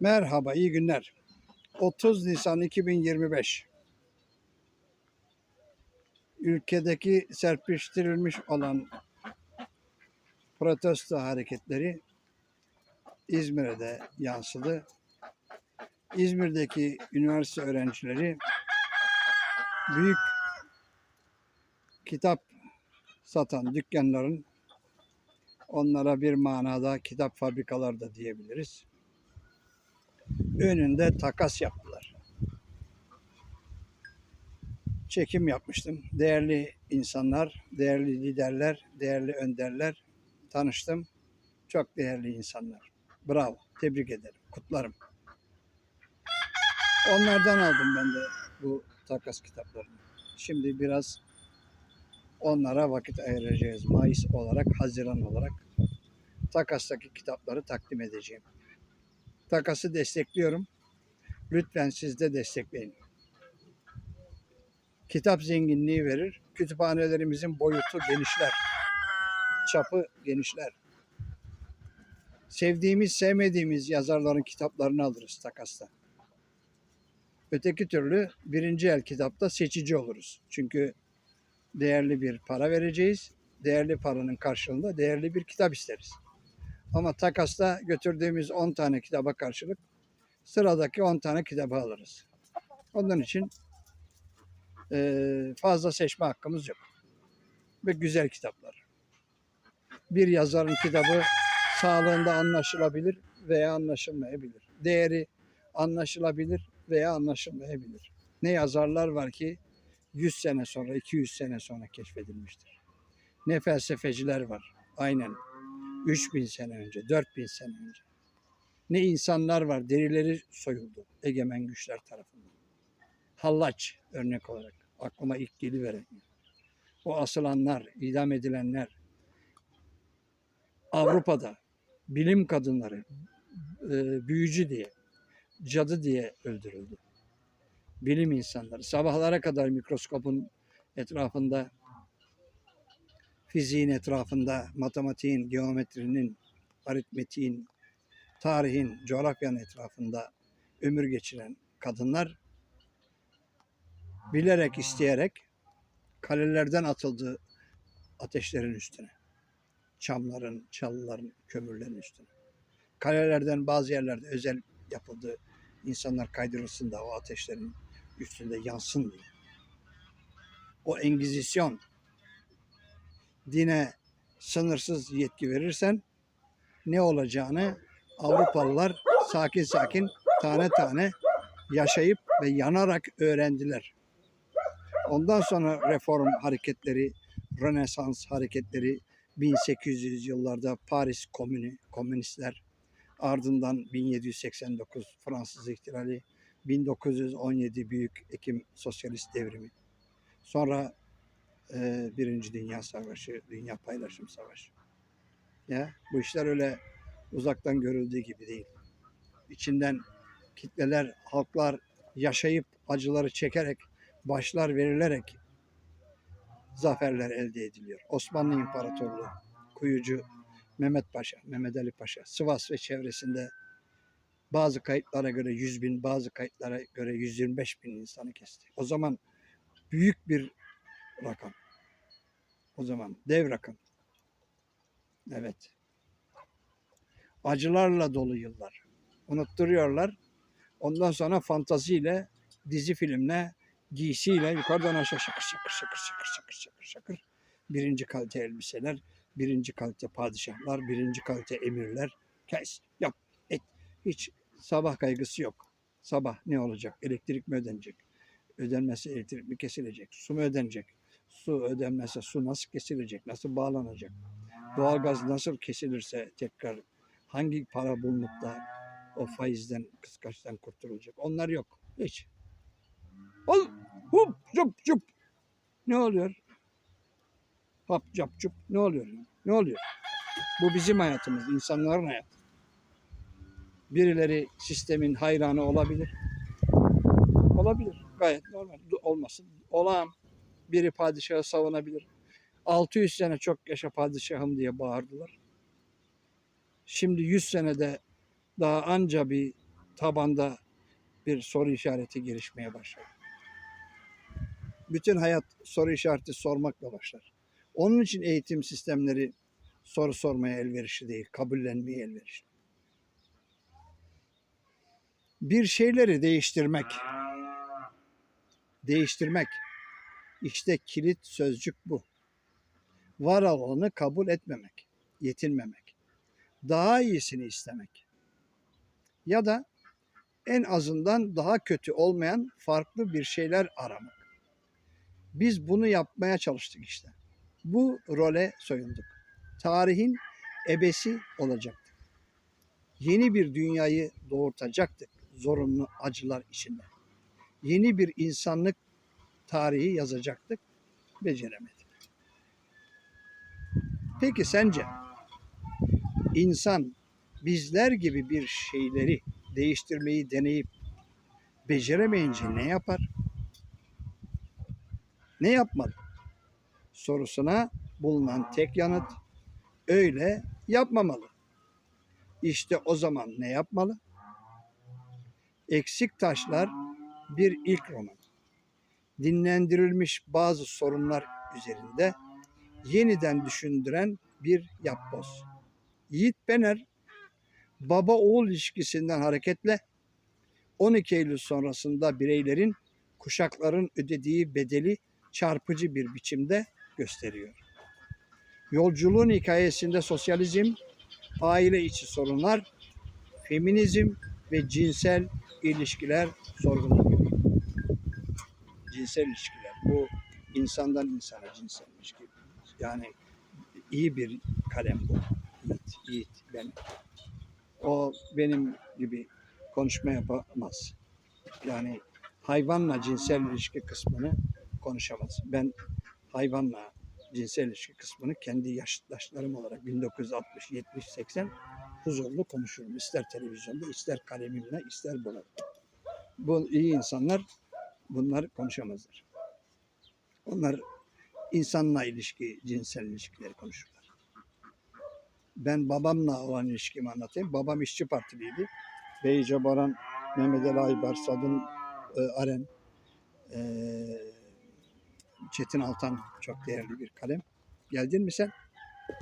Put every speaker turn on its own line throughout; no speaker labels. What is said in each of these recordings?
Merhaba, iyi günler. 30 Nisan 2025. Ülkedeki serpiştirilmiş olan protesto hareketleri İzmir'e de yansıdı. İzmir'deki üniversite öğrencileri büyük kitap satan dükkanların onlara bir manada kitap fabrikaları da diyebiliriz önünde takas yaptılar. Çekim yapmıştım. Değerli insanlar, değerli liderler, değerli önderler tanıştım. Çok değerli insanlar. Bravo. Tebrik ederim. Kutlarım. Onlardan aldım ben de bu takas kitaplarını. Şimdi biraz onlara vakit ayıracağız. Mayıs olarak, Haziran olarak takastaki kitapları takdim edeceğim takası destekliyorum. Lütfen siz de destekleyin. Kitap zenginliği verir. Kütüphanelerimizin boyutu genişler. Çapı genişler. Sevdiğimiz, sevmediğimiz yazarların kitaplarını alırız takasta. Öteki türlü birinci el kitapta seçici oluruz. Çünkü değerli bir para vereceğiz. Değerli paranın karşılığında değerli bir kitap isteriz. Ama takasta götürdüğümüz 10 tane kitaba karşılık sıradaki 10 tane kitabı alırız. Onun için eee, fazla seçme hakkımız yok. Ve güzel kitaplar. Bir yazarın kitabı sağlığında anlaşılabilir veya anlaşılmayabilir. Değeri anlaşılabilir veya anlaşılmayabilir. Ne yazarlar var ki 100 sene sonra, 200 sene sonra keşfedilmiştir. Ne felsefeciler var. Aynen 3000 sene önce, 4000 sene önce. Ne insanlar var, derileri soyuldu egemen güçler tarafından. Hallaç örnek olarak aklıma ilk geliveren. O asılanlar, idam edilenler Avrupa'da bilim kadınları e, büyücü diye, cadı diye öldürüldü. Bilim insanları sabahlara kadar mikroskopun etrafında fiziğin etrafında, matematiğin, geometrinin, aritmetiğin, tarihin, coğrafyanın etrafında ömür geçiren kadınlar bilerek, isteyerek kalelerden atıldığı ateşlerin üstüne. Çamların, çalıların, kömürlerin üstüne. Kalelerden bazı yerlerde özel yapıldı. insanlar kaydırılsın da o ateşlerin üstünde yansın diye. O Engizisyon dine sınırsız yetki verirsen ne olacağını Avrupalılar sakin sakin tane tane yaşayıp ve yanarak öğrendiler. Ondan sonra reform hareketleri, Rönesans hareketleri, 1800 yıllarda Paris Komünü, komünistler, ardından 1789 Fransız ihtilali, 1917 Büyük Ekim Sosyalist Devrimi. Sonra Birinci Dünya Savaşı, Dünya Paylaşım Savaşı. Ya bu işler öyle uzaktan görüldüğü gibi değil. İçinden kitleler, halklar yaşayıp acıları çekerek, başlar verilerek zaferler elde ediliyor. Osmanlı İmparatorluğu, Kuyucu Mehmet Paşa, Mehmet Ali Paşa, Sivas ve çevresinde bazı kayıtlara göre 100 bin, bazı kayıtlara göre 125 bin insanı kesti. O zaman büyük bir rakam. O zaman dev rakam. Evet. Acılarla dolu yıllar. Unutturuyorlar. Ondan sonra fantaziyle, dizi filmle, giysiyle yukarıdan aşağı şakır şakır şakır şakır şakır şakır şakır. Birinci kalite elbiseler, birinci kalite padişahlar, birinci kalite emirler. Kes, yap, et. Hiç sabah kaygısı yok. Sabah ne olacak? Elektrik mi ödenecek? Ödenmesi elektrik mi kesilecek? Su mu ödenecek? Su ödenmezse su nasıl kesilecek? Nasıl bağlanacak? Doğalgaz nasıl kesilirse tekrar hangi para bulunup da o faizden, kıskaçtan kurtulacak? Onlar yok. Hiç. Ol, hup, cup, cup. Ne oluyor? Hap, cap, cup. Ne oluyor? Ne oluyor? Bu bizim hayatımız, insanların hayatı. Birileri sistemin hayranı olabilir. Olabilir. Gayet normal. Olmasın. Olağan biri padişahı savunabilir. 600 sene çok yaşa padişahım diye bağırdılar. Şimdi 100 senede daha anca bir tabanda bir soru işareti gelişmeye başladı. Bütün hayat soru işareti sormakla başlar. Onun için eğitim sistemleri soru sormaya elverişli değil, kabullenmeye elverişli. Bir şeyleri değiştirmek, değiştirmek, işte kilit sözcük bu. Var olanı kabul etmemek, yetinmemek, daha iyisini istemek ya da en azından daha kötü olmayan farklı bir şeyler aramak. Biz bunu yapmaya çalıştık işte. Bu role soyunduk. Tarihin ebesi olacaktık. Yeni bir dünyayı doğurtacaktık zorunlu acılar içinde. Yeni bir insanlık tarihi yazacaktık. Beceremedik. Peki sence insan bizler gibi bir şeyleri değiştirmeyi deneyip beceremeyince ne yapar? Ne yapmalı? Sorusuna bulunan tek yanıt öyle yapmamalı. İşte o zaman ne yapmalı? Eksik Taşlar bir ilk roman. Dinlendirilmiş bazı sorunlar üzerinde yeniden düşündüren bir yapboz. Yiğit Bener baba oğul ilişkisinden hareketle 12 Eylül sonrasında bireylerin kuşakların ödediği bedeli çarpıcı bir biçimde gösteriyor. Yolculuğun hikayesinde sosyalizm, aile içi sorunlar, feminizm ve cinsel ilişkiler sorgulanıyor. Cinsel ilişkiler. Bu insandan insana cinsel ilişki. Yani iyi bir kalem bu. Yiğit, Yiğit ben. O benim gibi konuşma yapamaz. Yani hayvanla cinsel ilişki kısmını konuşamaz. Ben hayvanla cinsel ilişki kısmını kendi yaştaşlarım olarak 1960, 70, 80 huzurlu konuşurum. İster televizyonda, ister kalemimle, ister burada. Bu iyi insanlar bunlar konuşamazlar. Onlar insanla ilişki, cinsel ilişkileri konuşurlar. Ben babamla olan ilişkimi anlatayım. Babam işçi partiliydi. Beyce Baran, Mehmet Ali Aybar, Sadun e, Aren, e, Çetin Altan çok değerli bir kalem. Geldin mi sen?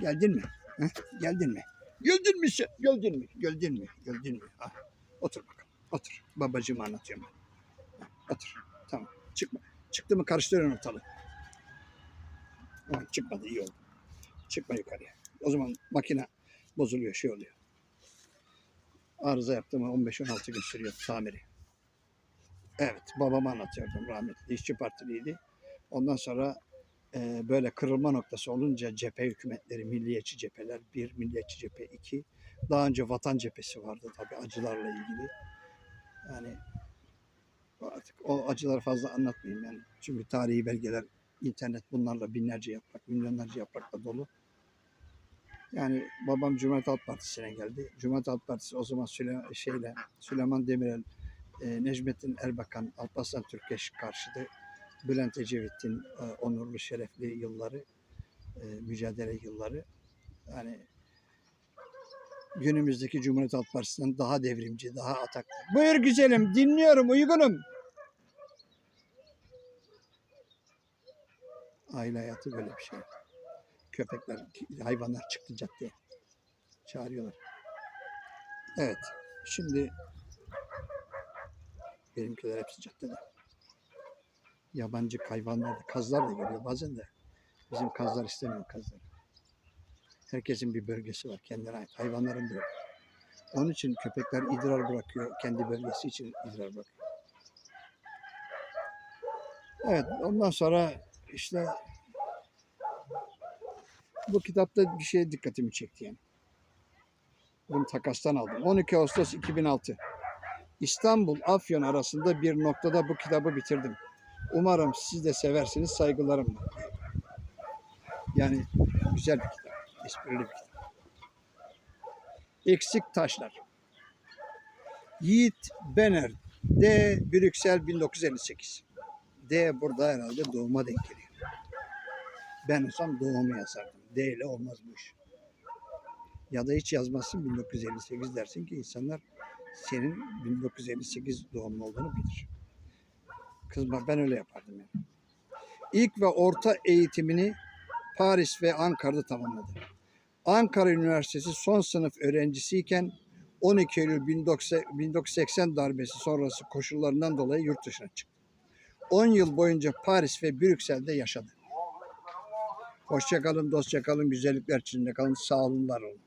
Geldin mi? Heh, geldin mi? Geldin mi sen? Geldin mi? Geldin mi? Geldin mi? Ah, otur bakalım. Otur. Babacığımı anlatıyorum ben. Otur. Tamam. Çıkma. Çıktı mı karıştırıyorum ortalığı. Tamam, çıkmadı iyi oldu. Çıkma yukarıya. O zaman makine bozuluyor, şey oluyor. Arıza yaptı mı 15-16 gün sürüyor tamiri. Evet, babama anlatıyordum rahmetli. İşçi partiliydi. Ondan sonra e, böyle kırılma noktası olunca cephe hükümetleri, milliyetçi cepheler, bir milliyetçi cephe, iki. Daha önce vatan cephesi vardı tabii acılarla ilgili. Yani artık o acıları fazla anlatmayayım yani. Çünkü tarihi belgeler, internet bunlarla binlerce yaprak, milyonlarca yaprakla dolu. Yani babam Cumhuriyet Halk Partisi'ne geldi. Cumhuriyet Halk Partisi o zaman Süle, şeyle, Süleyman Demirel, e, Necmettin Erbakan, Alparslan Türkeş karşıtı Bülent Ecevit'in e, onurlu, şerefli yılları, e, mücadele yılları. Yani günümüzdeki Cumhuriyet Halk Partisi'nden daha devrimci, daha ataklı. Buyur güzelim, dinliyorum, uygunum. Aile hayatı böyle bir şey. Köpekler, hayvanlar çıktı caddeye. Çağırıyorlar. Evet, şimdi benimkiler hepsi caddede yabancı hayvanlar da, kazlar da geliyor bazen de. Bizim kazlar istemiyor kazları. Herkesin bir bölgesi var kendine ait. Hayvanların da yok. Onun için köpekler idrar bırakıyor. Kendi bölgesi için idrar bırakıyor. Evet ondan sonra işte bu kitapta bir şey dikkatimi çekti yani. Bunu takastan aldım. 12 Ağustos 2006. İstanbul Afyon arasında bir noktada bu kitabı bitirdim. Umarım siz de seversiniz saygılarımla. Yani güzel bir kitap, esprili bir kitap. Eksik Taşlar. Yiğit Bener, D. Brüksel 1958. D burada herhalde doğuma denk geliyor. Ben olsam doğumu yazardım. D ile olmaz bu iş. Ya da hiç yazmazsın 1958 dersin ki insanlar senin 1958 doğumlu olduğunu bilir. Kızma ben öyle yapardım yani. İlk ve orta eğitimini Paris ve Ankara'da tamamladı. Ankara Üniversitesi son sınıf öğrencisiyken 12 Eylül 1980 darbesi sonrası koşullarından dolayı yurt dışına çıktı. 10 yıl boyunca Paris ve Brüksel'de yaşadı. Hoşçakalın, dostça kalın, güzellikler içinde kalın, sağ olun, var olun.